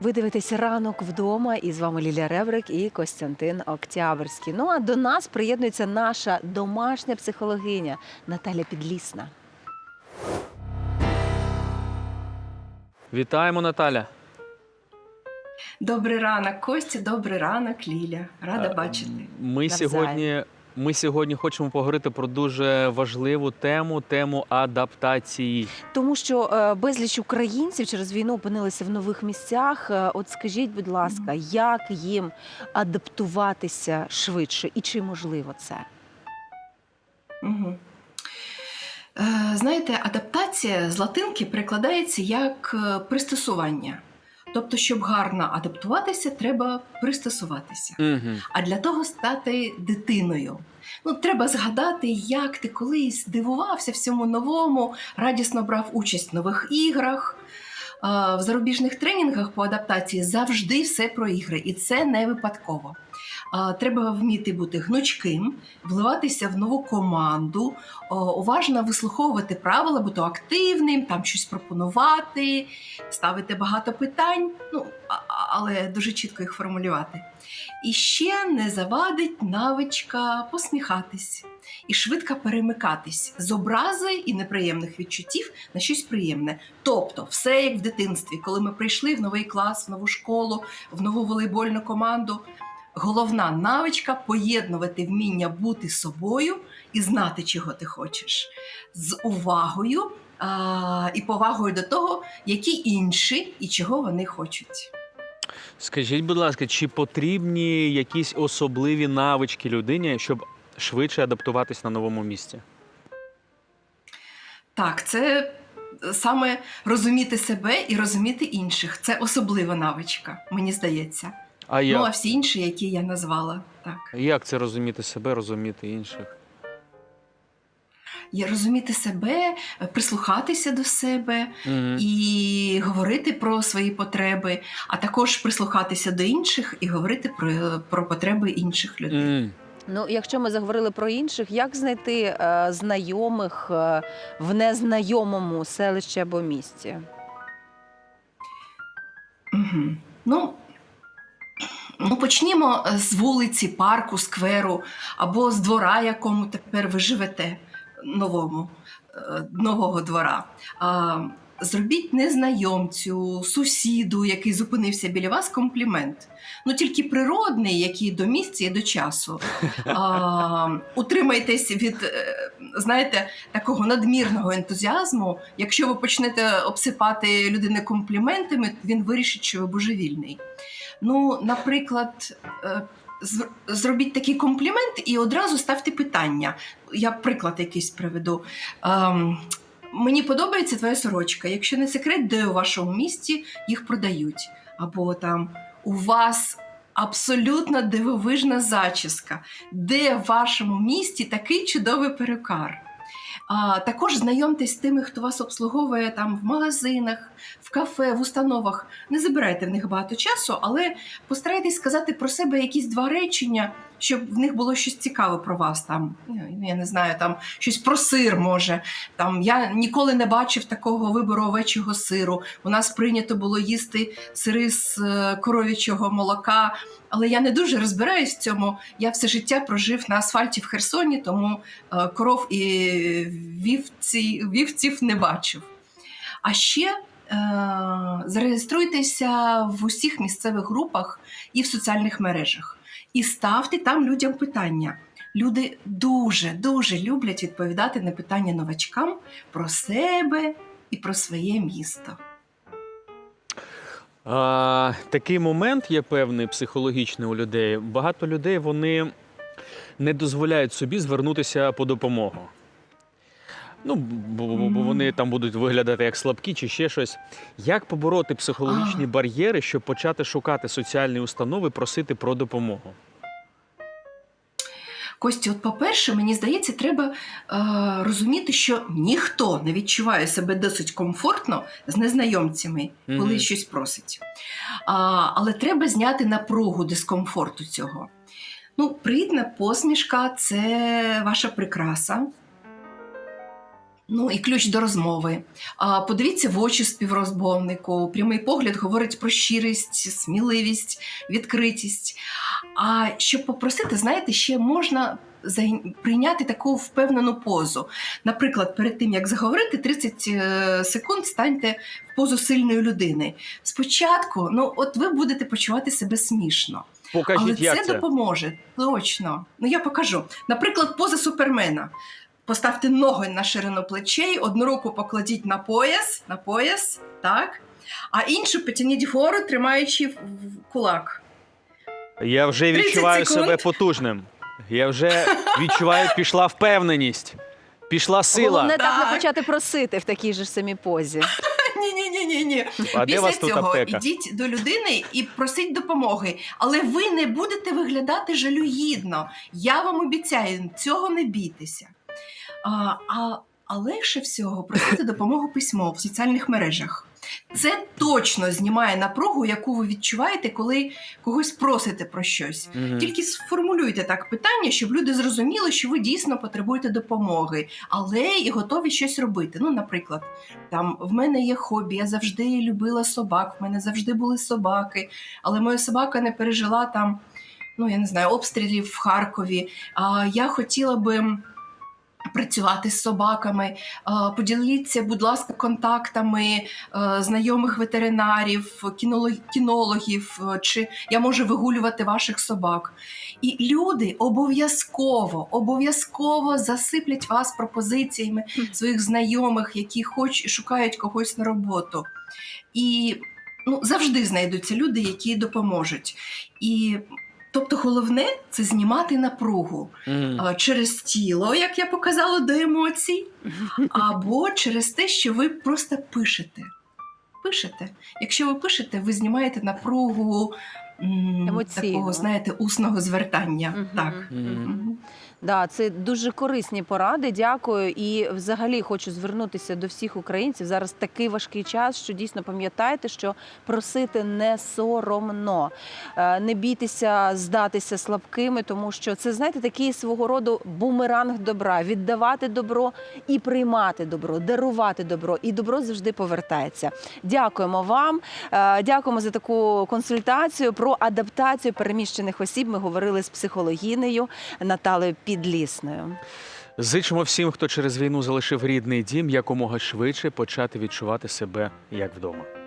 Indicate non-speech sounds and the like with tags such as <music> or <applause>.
Ви дивитесь ранок вдома, і з вами Лілія Реврик і Костянтин Октябрьський. Ну а до нас приєднується наша домашня психологиня Наталя Підлісна. Вітаємо, Наталя. Добрий ранок, Костя, добрий ранок, Ліля. Рада бачити. Ми Навзаєм. сьогодні, ми сьогодні хочемо поговорити про дуже важливу тему тему адаптації. Тому що е, безліч українців через війну опинилися в нових місцях. Е, От скажіть, будь ласка, як їм адаптуватися швидше і чи можливо це? Угу. Знаєте, адаптація з латинки перекладається як пристосування. Тобто, щоб гарно адаптуватися, треба пристосуватися. Угу. А для того стати дитиною. Ну, треба згадати, як ти колись дивувався всьому новому, радісно брав участь в нових іграх. В зарубіжних тренінгах по адаптації завжди все про ігри, і це не випадково. Треба вміти бути гнучким, вливатися в нову команду, уважно вислуховувати правила, бути активним, там щось пропонувати, ставити багато питань, ну, але дуже чітко їх формулювати. І ще не завадить навичка посміхатись і швидко перемикатись з образи і неприємних відчуттів на щось приємне. Тобто, все як в дитинстві, коли ми прийшли в новий клас, в нову школу, в нову волейбольну команду. Головна навичка поєднувати вміння бути собою і знати, чого ти хочеш, з увагою а, і повагою до того, які інші і чого вони хочуть. Скажіть, будь ласка, чи потрібні якісь особливі навички людині, щоб швидше адаптуватись на новому місці? Так, це саме розуміти себе і розуміти інших. Це особлива навичка, мені здається. А як? Ну а всі інші, які я назвала, так. Як це розуміти себе, розуміти інших? Є розуміти себе, прислухатися до себе Угу. і говорити про свої потреби, а також прислухатися до інших і говорити про, про потреби інших людей. Ну, якщо ми заговорили про інших, як знайти е, знайомих е, в незнайомому селищі або місті? Угу. Ну, ну, почнімо з вулиці, парку, скверу або з двора, якому тепер ви живете, новому, е, нового двора. Зробіть незнайомцю, сусіду, який зупинився біля вас, комплімент. Ну тільки природний, який до місця і до часу. <laughs> А, утримайтесь від, е, знаєте, такого надмірного ентузіазму. Якщо ви почнете обсипати людину компліментами, він вирішить, що ви божевільний. Ну, наприклад, е, зробіть такий комплімент і одразу ставте питання. Я приклад якийсь приведу. Ем, Мені подобається твоя сорочка. Якщо не секрет, де у вашому місті їх продають. Або там у вас абсолютно дивовижна зачіска, де в вашому місті такий чудовий перукар. А, також знайомтесь з тими, хто вас обслуговує там в магазинах, в кафе, в установах. Не забирайте в них багато часу, але постарайтесь сказати про себе якісь два речення, щоб в них було щось цікаве про вас. Там ну, я не знаю, там щось про сир може. Там я ніколи не бачив такого вибору овечого сиру. У нас прийнято було їсти сири з е, коров'ячого молока. Але я не дуже розбираюсь в цьому. Я все життя прожив на асфальті в Херсоні, тому е, коров і вівці, вівців не бачив. А ще е, зареєструйтеся в усіх місцевих групах і в соціальних мережах. І ставте там людям питання. Люди дуже дуже люблять відповідати на питання новачкам про себе і про своє місто. А, такий момент є певний психологічний у людей. Багато людей вони не дозволяють собі звернутися по допомогу. Ну, бо, бо, бо вони там будуть виглядати як слабкі чи ще щось. Як побороти психологічні бар'єри, щоб почати шукати соціальні установи, просити про допомогу? Кості, от по-перше, мені здається, треба е, розуміти, що ніхто не відчуває себе досить комфортно з незнайомцями, коли Мгм. щось просить. А, але треба зняти напругу дискомфорту цього. Ну, привітна посмішка це ваша прикраса. Ну і ключ до розмови. А, подивіться в очі співрозмовнику. Прямий погляд говорить про щирість, сміливість, відкритість. А щоб попросити, знаєте, ще можна прийняти таку впевнену позу. Наприклад, перед тим як заговорити, 30 е, секунд станьте в позу сильної людини. Спочатку, ну от ви будете почувати себе смішно. Покажіть, Але як це, це. допоможе. Точно. Ну я покажу. Наприклад, поза супермена. Поставте ноги на ширину плечей, одну руку покладіть на пояс, на пояс, так. А іншу потягніть вгору, тримаючи в кулак. Я вже 30 відчуваю секунд. себе потужним. Я вже відчуваю, пішла впевненість, пішла сила. Головне так не Так. почати просити в такій же ж самій позі. <laughs> Ні, ні, ні, ні, ні. А де Після вас тут цього аптека? ідіть до людини і просіть допомоги. Але ви не будете виглядати жалюгідно. Я вам обіцяю, цього не бійтеся. А, а, а легше всього просити допомогу письмо в соціальних мережах. Це точно знімає напругу, яку ви відчуваєте, коли когось просите про щось. Мгм. Тільки сформулюйте так питання, щоб люди зрозуміли, що ви дійсно потребуєте допомоги, але і готові щось робити. Ну, наприклад, там в мене є хобі, я завжди любила собак, в мене завжди були собаки, але моя собака не пережила там, ну я не знаю, обстрілів в Харкові. А я хотіла би. Працювати з собаками, поділіться, будь ласка, контактами е, знайомих ветеринарів, кінолог- кінологів, е, чи я можу вигулювати ваших собак. І люди обов'язково, обов'язково засиплять вас пропозиціями своїх знайомих, які хоч шукають когось на роботу. І ну, завжди знайдуться люди, які допоможуть. І тобто, головне це знімати напругу mm. через тіло, як я показала до емоцій, або через те, що ви просто пишете. Пишете. Якщо ви пишете, ви знімаєте напругу м, такого, знаєте, усного звертання. Мгм. Так. Мгм. Да, це дуже корисні поради. Дякую. І взагалі хочу звернутися до всіх українців. Зараз такий важкий час, що дійсно пам'ятайте, що просити не соромно. Е, Не бійтеся здатися слабкими, тому що це знаєте такий свого роду бумеранг добра. Віддавати добро і приймати добро, дарувати добро, і добро завжди повертається. Дякуємо вам. Е, Дякуємо за таку консультацію про адаптацію переміщених осіб. Ми говорили з психологінею Наталею Підлісною. Зичимо всім, хто через війну залишив рідний дім, якомога швидше почати відчувати себе як вдома.